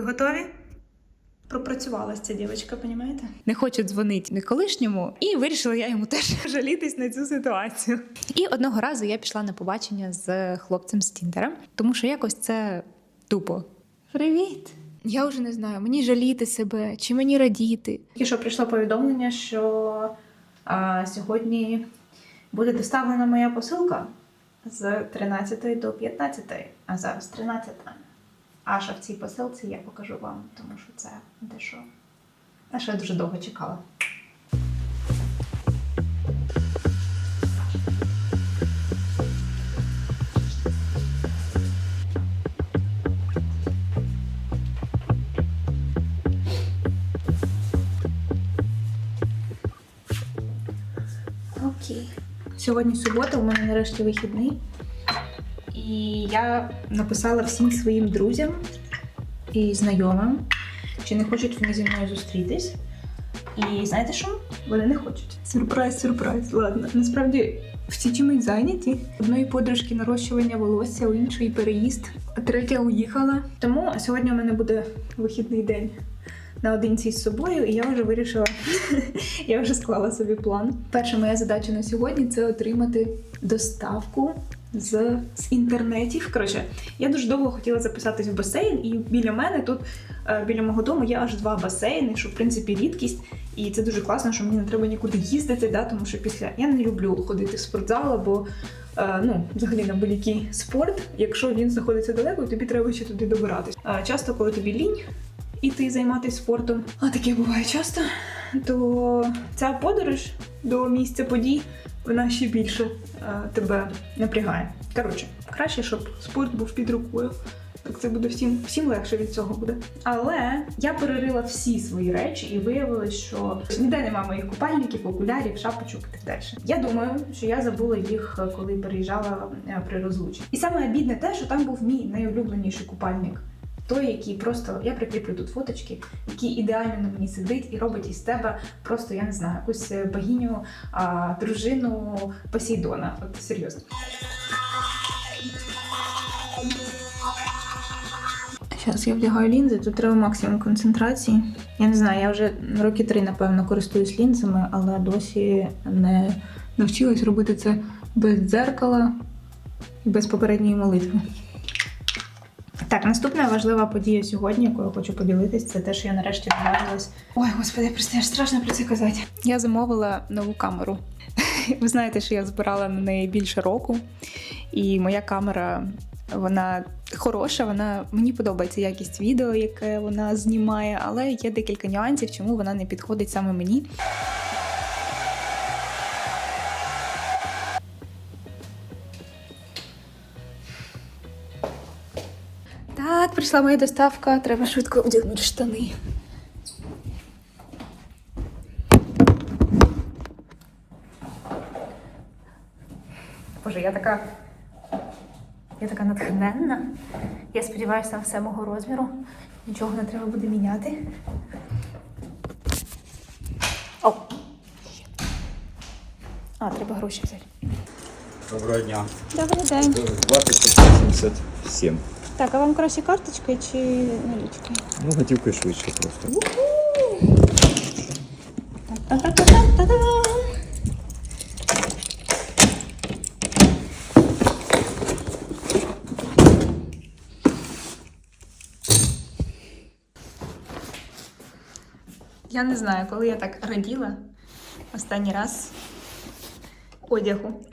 Готові? Пропрацювалася ця дівчинка, понімаєте? Не хоче дзвонити не колишньому, і вирішила я йому теж жалітись на цю ситуацію. І одного разу я пішла на побачення з хлопцем з Тіндера, тому що якось це тупо. Привіт! Я вже не знаю, мені жаліти себе чи мені радіти. Тільки що прийшло повідомлення, що а, сьогодні буде доставлена моя посилка з 13 до 15, а зараз 13. А що в цій посилці я покажу вам, тому що це дещо. На що я дуже довго чекала. Окей. Сьогодні субота, у мене нарешті вихідний. І я написала всім своїм друзям і знайомим, чи не хочуть вони зі мною зустрітись. І знаєте що? Вони не хочуть. Сюрприз, сюрприз. Ладно. Насправді всі чимось зайняті. Одної подружки нарощування волосся, у іншої переїзд, а третя уїхала. Тому сьогодні у мене буде вихідний день наодинці з собою, і я вже вирішила, я вже склала собі план. Перша моя задача на сьогодні це отримати доставку з, з інтернетів. Коротше, я дуже довго хотіла записатись в басейн, і біля мене тут, е, біля мого дому, є аж два басейни, що в принципі рідкість. І це дуже класно, що мені не треба нікуди їздити, да, тому що після я не люблю ходити в спортзал, або е, ну, взагалі на будь-який спорт, якщо він знаходиться далеко, тобі треба ще туди добиратись. Е, часто, коли тобі лінь іти займатися спортом, а таке буває часто, то ця подорож до місця подій вона ще більше е, тебе напрягає. Коротше, краще, щоб спорт був під рукою. Так це буде всім, всім легше від цього буде. Але я перерила всі свої речі і виявилось, що ніде немає моїх купальників, окулярів, шапочок і так далі. Я думаю, що я забула їх, е, коли переїжджала е, при розлучі. І саме обідне те, що там був мій найулюбленіший купальник. Той, який просто я прикріплю тут фоточки, який ідеально на мені сидить і робить із тебе просто, я не знаю, якусь е, богиню, а, дружину Посейдона. От серйозно. Зараз я вдягаю лінзи, тут треба максимум концентрації. Я не знаю, я вже роки три, напевно, користуюсь лінзами, але досі не навчилась робити це без дзеркала і без попередньої молитви. Так, наступна важлива подія сьогодні, якою хочу поділитись, це те, що я нарешті зважилась. Ой, господи, просто аж страшно про це казати. Я замовила нову камеру. Ви знаєте, що я збирала на неї більше року, і моя камера. Вона хороша, вона мені подобається якість відео, яке вона знімає, але є декілька нюансів, чому вона не підходить саме мені. Прийшла моя доставка, треба швидко одягнути штани. Боже, я така. Я така натхненна. Я сподіваюся, там все мого розміру. Нічого не треба буде міняти. О! А, треба гроші взяти. Доброго дня. Добрий день. 2577. Так, а вам краще карточкою чи налічкою? Ну, готівкою швидше просто. Я не знаю, коли я так раділа останній раз одягу.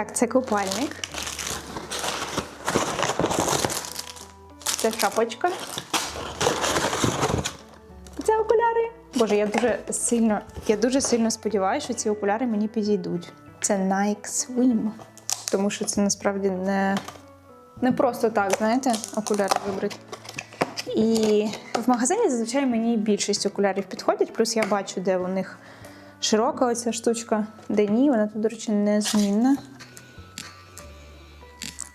Так, це купальник. Це шапочка. Це окуляри. Боже, я дуже сильно, я дуже сильно сподіваюся, що ці окуляри мені підійдуть. Це Nike Swim. Тому що це насправді не, не просто так, знаєте, окуляри вибрати. І в магазині зазвичай мені більшість окулярів підходять, плюс я бачу, де у них широка оця штучка, де ні, вона тут, до речі, незмінна.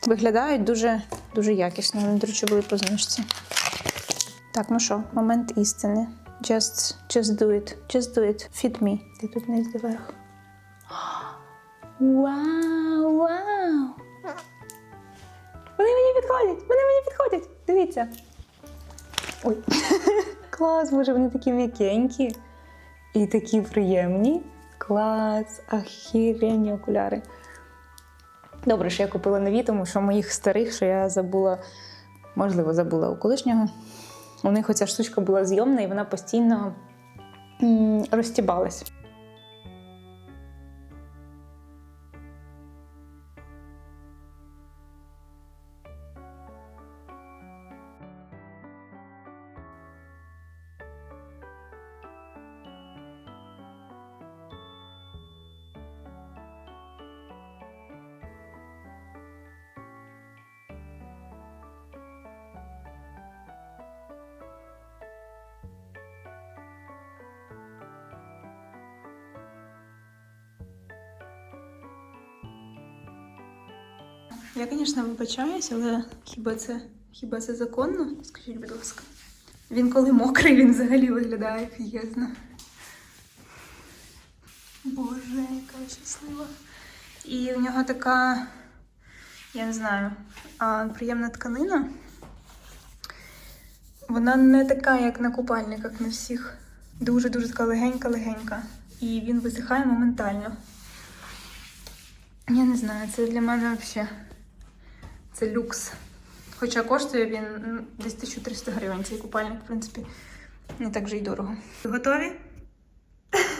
Виглядають дуже, дуже якісно. Вони, до речі, були по знижці. Так, ну що, момент істини. Just, just do it. Just do it. Fit me. Ти тут не зверху. Вау, вау! Вони мені підходять! Вони мені підходять! Дивіться. Ой. Клас, боже, вони такі м'якенькі і такі приємні. Клас, ахіренні окуляри. Добре, що я купила нові, тому що моїх старих, що я забула, можливо, забула у колишнього. У них оця штучка була зйомна і вона постійно розтібалась. Я, звісно, вибачаюсь, але хіба це, хіба це законно? Скажіть, будь ласка. Він коли мокрий, він взагалі виглядає офігезно. Боже, яка щаслива. І у нього така, я не знаю, приємна тканина. Вона не така, як на купальниках на всіх. Дуже-дуже така легенька-легенька. І він висихає моментально. Я не знаю, це для мене взагалі. Це люкс. Хоча коштує він ну, десь 1300 гривень цей купальник, в принципі, не так же й дорого. Готові?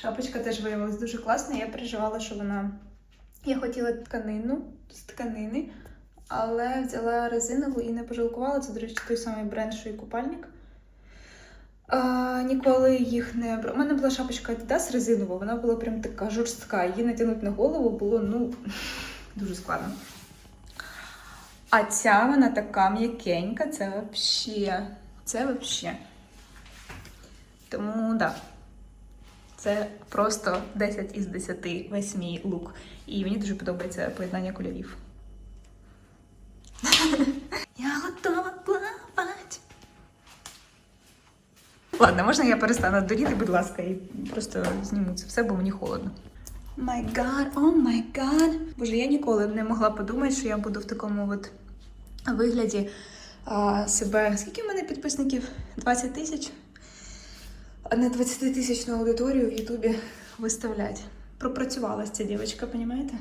Шапочка теж виявилась дуже класна. Я переживала, що вона. Я хотіла тканину з тканини, але взяла резинову і не пожалкувала. Це, до речі, той самий бренд, що і купальник. А, ніколи їх не. У мене була шапочка Adidas резинова, вона була прям така жорстка. Її натягнути на голову було ну, дуже складно. А ця вона така м'якенька, це вообще. Це вообще. Тому, так. Да. Це просто 10 із 10 весь мій лук. І мені дуже подобається поєднання кольорів. Я готова плавати. Ладно, можна я перестану доріти, будь ласка, і просто зніму це все, бо мені холодно. My God, oh my God. Боже, я ніколи б не могла подумати, що я буду в такому от вигляді а, себе. Скільки в мене підписників? 20 тисяч? А не 20 тисячну аудиторію в Ютубі виставляти. Пропрацювалася ця дівчинка, розумієте?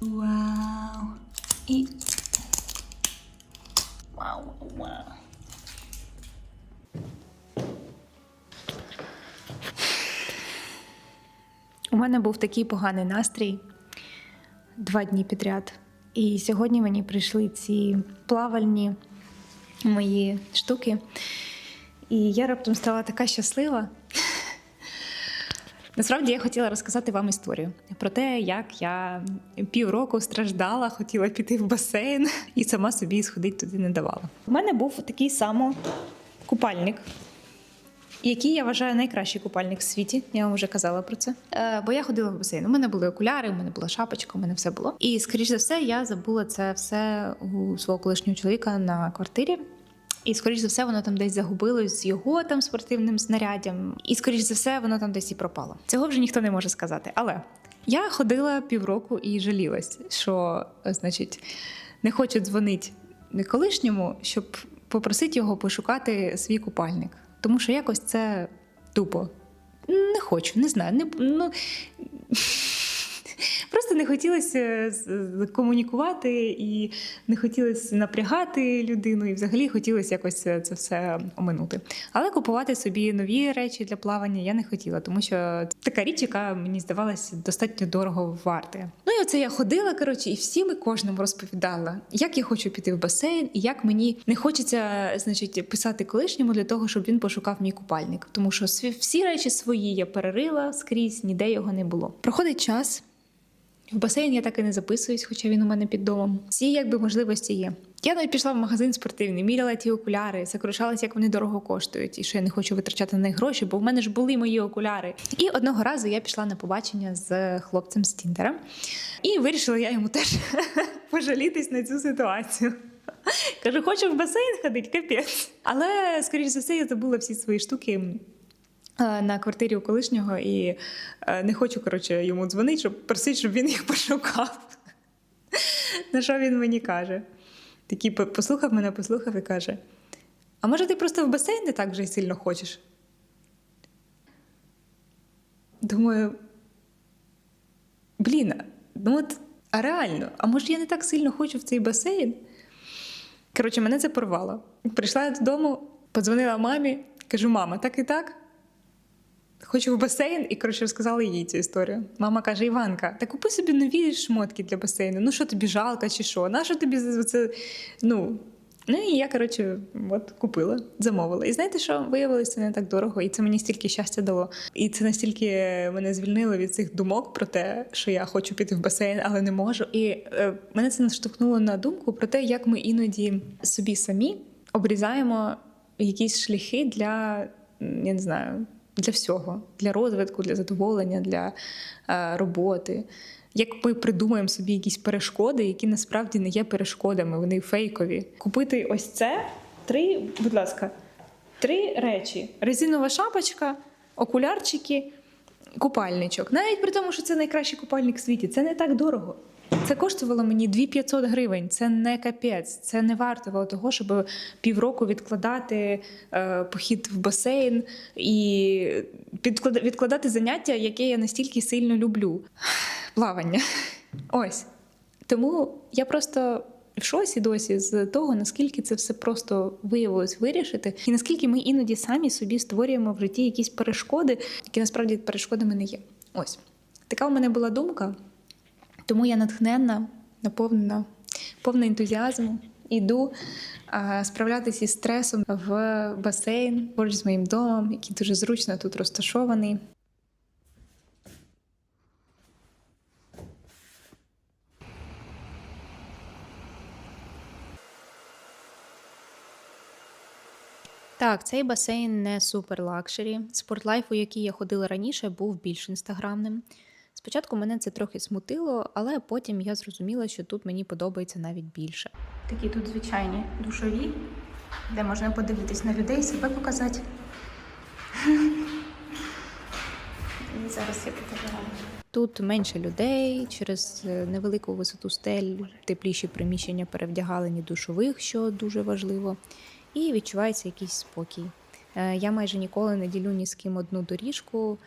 Вау. І. Вау, вау, вау. У мене був такий поганий настрій два дні підряд. І сьогодні мені прийшли ці плавальні мої штуки. І я раптом стала така щаслива. Насправді я хотіла розказати вам історію про те, як я півроку страждала, хотіла піти в басейн і сама собі сходити туди не давала. У мене був такий само купальник, який я вважаю найкращий купальник в світі. Я вам вже казала про це. Е, бо я ходила в басейн. У мене були окуляри, у мене була шапочка, у мене все було. І скоріш за все, я забула це все у свого колишнього чоловіка на квартирі. І, скоріш за все, воно там десь загубилось з його там спортивним знаряддям. І, скоріш за все, воно там десь і пропало. Цього вже ніхто не може сказати. Але я ходила півроку і жалілась, що, значить, не хочу дзвонити колишньому, щоб попросити його пошукати свій купальник. Тому що якось це тупо. Не хочу, не знаю. Не, ну, Просто не хотілося з- комунікувати і не хотілося напрягати людину, і взагалі хотілося якось це це все оминути. Але купувати собі нові речі для плавання я не хотіла, тому що така річ, яка мені здавалася достатньо дорого вартою. Ну і оце я ходила, коротше, і всім і кожному розповідала, як я хочу піти в басейн, і як мені не хочеться, значить, писати колишньому для того, щоб він пошукав мій купальник. Тому що всі речі свої я перерила скрізь, ніде його не було. Проходить час. В басейн я так і не записуюсь, хоча він у мене під домом. Всі якби можливості є. Я навіть пішла в магазин спортивний, міряла ті окуляри, сокрушалася, як вони дорого коштують, і що я не хочу витрачати на них гроші, бо в мене ж були мої окуляри. І одного разу я пішла на побачення з хлопцем з Тіндера, і вирішила я йому теж пожалітись на цю ситуацію. Кажу, хочу в басейн ходити, капець. Але, скоріш за все, я забула всі свої штуки на квартирі у колишнього і е, не хочу, коротше, йому дзвонити, щоб просити, щоб він їх пошукав. На що він мені каже? Такий послухав мене, послухав і каже: А може, ти просто в басейн не так вже й сильно хочеш? Думаю, блін, ну от, а реально, а може я не так сильно хочу в цей басейн? Коротше, мене це порвало. Прийшла я додому, подзвонила мамі, кажу: мама, так і так. Хочу в басейн, і коротше розказала їй цю історію. Мама каже: Іванка, та купи собі нові шмотки для басейну. Ну що тобі жалко чи що? На що тобі це? Ну. Ну і я, коротше, от купила, замовила. І знаєте, що виявилося це не так дорого, і це мені стільки щастя дало. І це настільки мене звільнило від цих думок про те, що я хочу піти в басейн, але не можу. І е, мене це наштовхнуло на думку про те, як ми іноді собі самі обрізаємо якісь шляхи для я не знаю, для всього, для розвитку, для задоволення, для е, роботи. Як ми придумаємо собі якісь перешкоди, які насправді не є перешкодами, вони фейкові. Купити ось це три, будь ласка, три речі: резинова шапочка, окулярчики, купальничок. Навіть при тому, що це найкращий купальник в світі, це не так дорого. Це коштувало мені 2500 гривень. Це не капець. Це не вартувало того, щоб півроку відкладати е, похід в басейн і відкладати заняття, яке я настільки сильно люблю. Плавання. Ось. Тому я просто в шоці досі з того, наскільки це все просто виявилось вирішити, і наскільки ми іноді самі собі створюємо в житті якісь перешкоди, які насправді перешкодами не є. Ось така у мене була думка. Тому я натхненна, наповнена, повна ентузіазму. Іду справлятися із стресом в басейн поруч з моїм домом, який дуже зручно тут розташований. Так, цей басейн не супер лакшері. Спортлайф, у який я ходила раніше, був більш інстаграмним. Спочатку мене це трохи смутило, але потім я зрозуміла, що тут мені подобається навіть більше. Такі тут звичайні душові, де можна подивитись на людей, себе показати. І зараз я покажу вам. Тут менше людей, через е, невелику висоту стель, тепліші приміщення перевдягалені душових, що дуже важливо, і відчувається якийсь спокій. Е, Я майже ніколи не ділю ні з ким одну доріжку.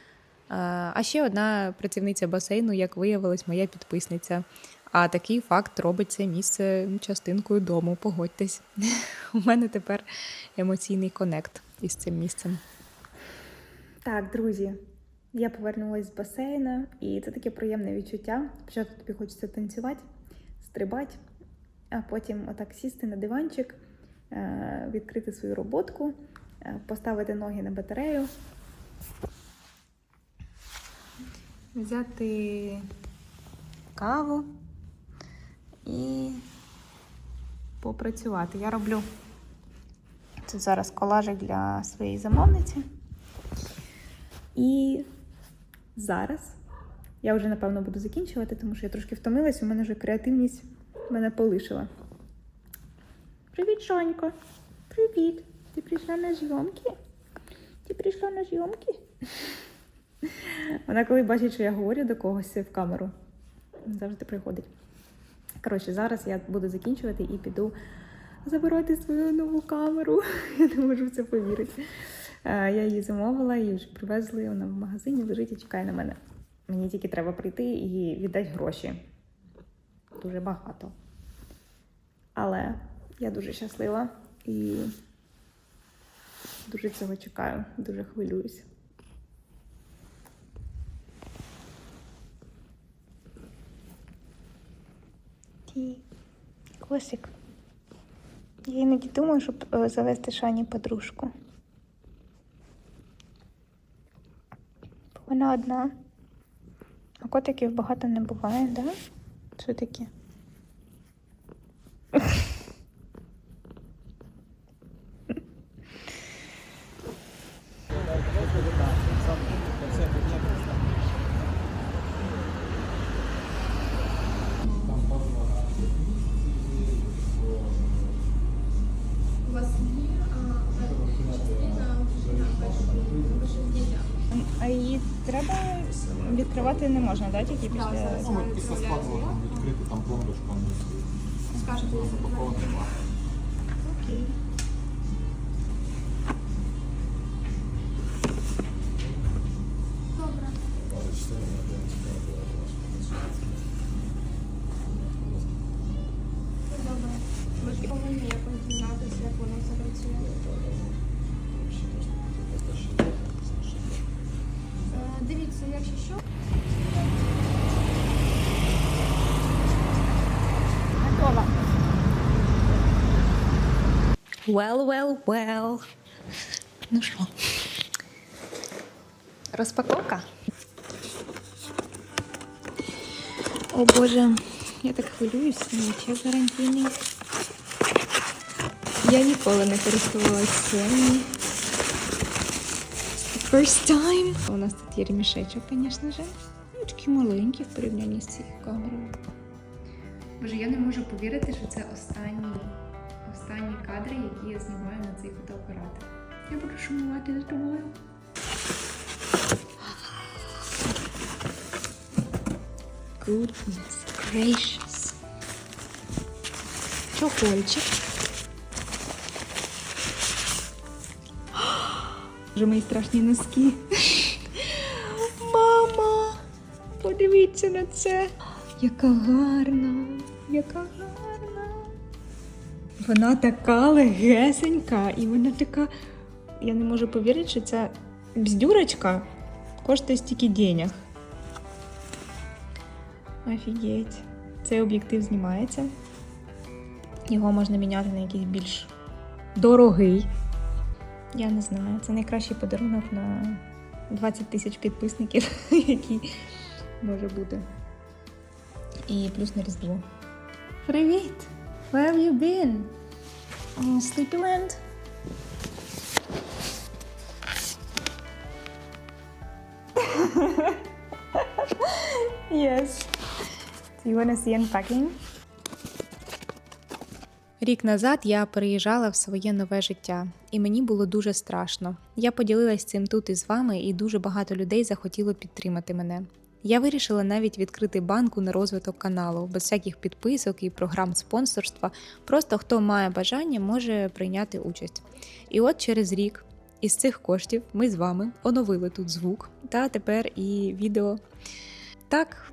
Е, А ще одна працівниця басейну, як виявилось, моя підписниця. А такий факт робить це місце частинкою дому. Погодьтесь. У мене тепер емоційний конект із цим місцем. Так, друзі, я повернулася з басейну, і це таке приємне відчуття. Спочатку тобі хочеться танцювати, стрибати, а потім отак сісти на диванчик, е, відкрити свою роботку, е, поставити ноги на батарею, взяти каву і попрацювати. Я роблю це зараз колажик для своєї замовниці. І зараз я вже напевно буду закінчувати, тому що я трошки втомилась, у мене вже креативність мене полишила. Привіт, Шонько! Привіт! Ти прийшла на зйомки? Ти прийшла на зйомки? Вона, коли бачить, що я говорю до когось в камеру, завжди приходить. Коротше, зараз я буду закінчувати і піду забирати свою нову камеру. Я не можу в це повірити. Е, Я її замовила, її вже привезли, вона в магазині лежить і чекає на мене. Мені тільки треба прийти і віддати гроші. Дуже багато. Але я дуже щаслива і дуже цього чекаю, дуже хвилююсь. Ті, Косик. Я іноді думаю, щоб е, завести Шані подружку. Вона одна. А котиків багато не буває, да? Що таке? Не можна, так? Тільки після. Ну, от після складу відкрити там пломбочку, Скажете, такого немає. Well, well, well. Ну що? Розпаковка? О Боже, я так хвилююсь, мій чек гарантійний. Я ніколи не користувалася Sony. First time. У нас тут є ремішечок, звісно же. Ну, такі маленькі в порівнянні з цією камерою. Боже, я не можу повірити, що це останні, останні кадри, які я знімаю на цей фотоапарат. Я буду шумувати за тобою. Goodness gracious. Чохольчик. Вже мої страшні носки. Мама! Подивіться на це. Яка гарна, яка гарна. Вона така легесенька, і вона така. Я не можу повірити, що ця бздюрочка коштує стільки денег. Офігеть. Цей об'єктив знімається. Його можна міняти на якийсь більш дорогий. Я не знаю. Це найкращий подарунок на 20 тисяч підписників, який може бути. І плюс на Різдво. Привіт! Where have you been? Sleepyland? yes. Do you want to see unpacking? Рік назад я переїжджала в своє нове життя, і мені було дуже страшно. Я поділилась цим тут із вами, і дуже багато людей захотіло підтримати мене. Я вирішила навіть відкрити банку на розвиток каналу, без всяких підписок і програм спонсорства. Просто хто має бажання, може прийняти участь. І от через рік із цих коштів ми з вами оновили тут звук та тепер і відео. Так,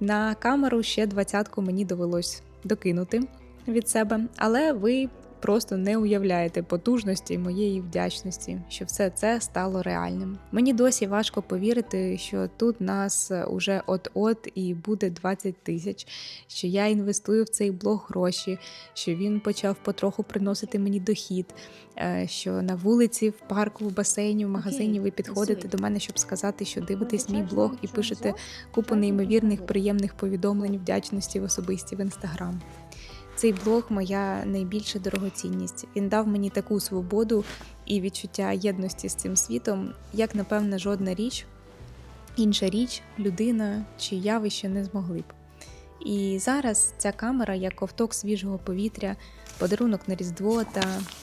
на камеру ще двадцятку мені довелось докинути від себе, але ви просто не уявляєте потужності моєї вдячності, що все це стало реальним. Мені досі важко повірити, що тут нас уже от-от і буде 20 тисяч, що я інвестую в цей блог гроші, що він почав потроху приносити мені дохід, е, що на вулиці, в парку, в басейні, в магазині ви підходите до мене, щоб сказати, що дивитесь мій блог і пишете купу неймовірних приємних повідомлень вдячності в особисті в інстаграм. Цей блог моя найбільша дорогоцінність. Він дав мені таку свободу і відчуття єдності з цим світом, як напевне жодна річ, інша річ, людина чи явище не змогли б. І зараз ця камера як ковток свіжого повітря, подарунок на Різдво та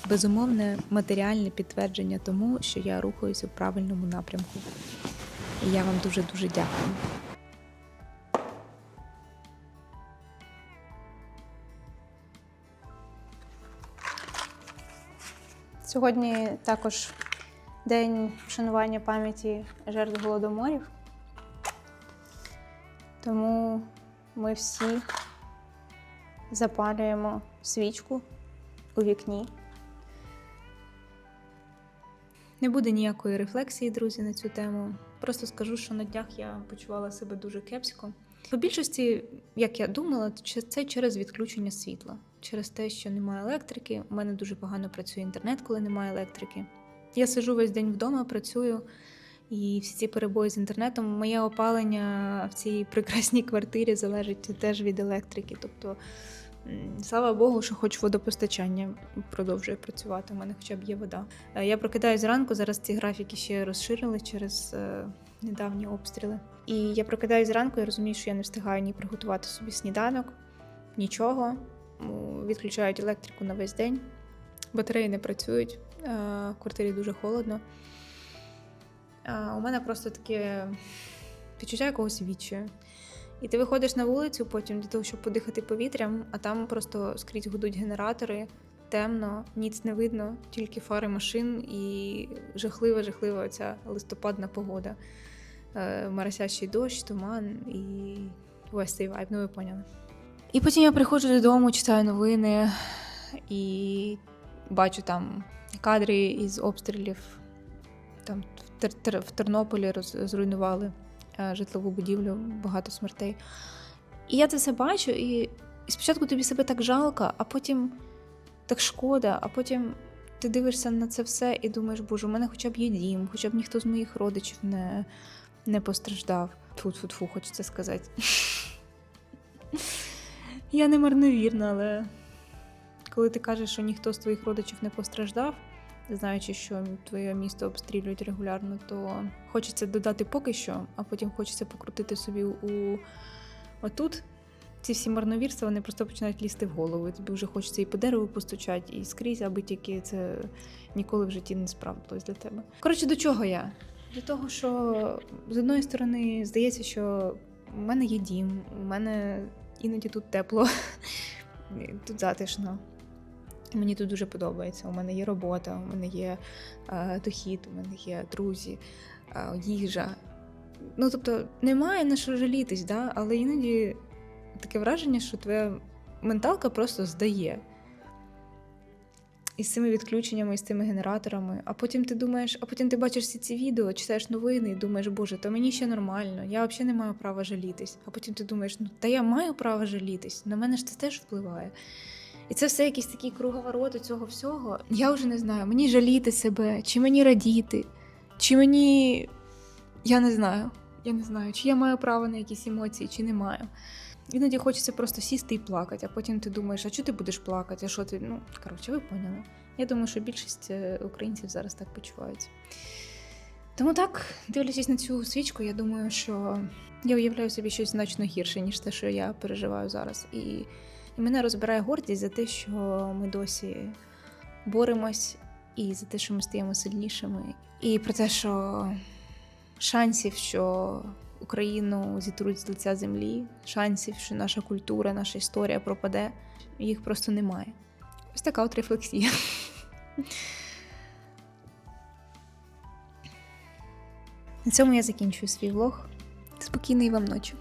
безумовне матеріальне підтвердження тому, що я рухаюся в правильному напрямку. І я вам дуже дуже дякую. Сьогодні також день вшанування пам'яті жертв голодоморів. Тому ми всі запалюємо свічку у вікні. Не буде ніякої рефлексії, друзі, на цю тему. Просто скажу, що на днях я почувала себе дуже кепсько. По більшості, як я думала, це через відключення світла, через те, що немає електрики. У мене дуже погано працює інтернет, коли немає електрики. Я сижу весь день вдома, працюю, і всі ці перебої з інтернетом. Моє опалення в цій прекрасній квартирі залежить теж від електрики. Тобто, слава Богу, що хоч водопостачання продовжує працювати. У мене хоча б є вода. Е, Я прокидаюсь зранку, зараз ці графіки ще розширили через е, недавні обстріли. І я прокидаюсь зранку і розумію, що я не встигаю ні приготувати собі сніданок, нічого. Відключають електрику на весь день. Батареї не працюють, е, в квартирі дуже холодно. а у мене просто таке відчуття якогось відчаю. І ти виходиш на вулицю потім для того, щоб подихати повітрям, а там просто скрізь гудуть генератори, темно, ніц не видно, тільки фари машин і жахлива, жахлива ця листопадна погода. Е, Маросящий дощ, туман і весь цей вайб, ну ви поняли. І потім я приходжу додому, читаю новини і бачу там кадри із обстрілів. Там в, Тер- Тер- в Тернополі зруйнували е, житлову будівлю, багато смертей. І я це все бачу, і, спочатку тобі себе так жалко, а потім так шкода, а потім ти дивишся на це все і думаєш, боже, у мене хоча б є дім, хоча б ніхто з моїх родичів не, не постраждав. Тфу-тфу-тфу, хочеться сказати. Я не марновірна, але коли ти кажеш, що ніхто з твоїх родичів не постраждав, знаючи, що твоє місто обстрілюють регулярно, то хочеться додати поки що, а потім хочеться покрутити собі у отут. Ці всі марновірства вони просто починають лізти в голову. Тобі вже хочеться і по дереву постучати, і скрізь, аби тільки це ніколи в житті не справдилось для тебе. Коротше, до чого я? До того, що з одної сторони здається, що у мене є дім, у мене іноді тут тепло, тут затишно. Мені тут дуже подобається. У мене є робота, у мене є е, дохід, у мене є друзі, е, їжа. Ну, тобто, немає на що жалітись, да? але іноді таке враження, що твоя менталка просто здає. І з цими відключеннями, і з цими генераторами. А потім ти думаєш, а потім ти бачиш всі ці відео, читаєш новини і думаєш, боже, то мені ще нормально, я взагалі не маю права жалітись. А потім ти думаєш, ну та я маю право жалітись, на мене ж це теж впливає. І це все якісь такі круговороти цього всього. Я вже не знаю, мені жаліти себе, чи мені радіти, чи мені. Я не знаю. Я не знаю, чи я маю право на якісь емоції, чи не маю. Іноді хочеться просто сісти і плакати, а потім ти думаєш, а чого ти будеш плакати? А що ти. Ну, коротше, ви поняли. Я думаю, що більшість е, українців зараз так почуваються. Тому так, дивлячись на цю свічку, я думаю, що я уявляю собі щось значно гірше, ніж те, що я переживаю зараз. І, і мене розбирає гордість за те, що ми досі боремось, і за те, що ми стаємо сильнішими, і про те, що шансів, що Україну зітруть з лиця землі, шансів, що наша культура, наша історія пропаде, їх просто немає. Ось така от рефлексія. На цьому я закінчую свій влог. Спокійної вам ночі.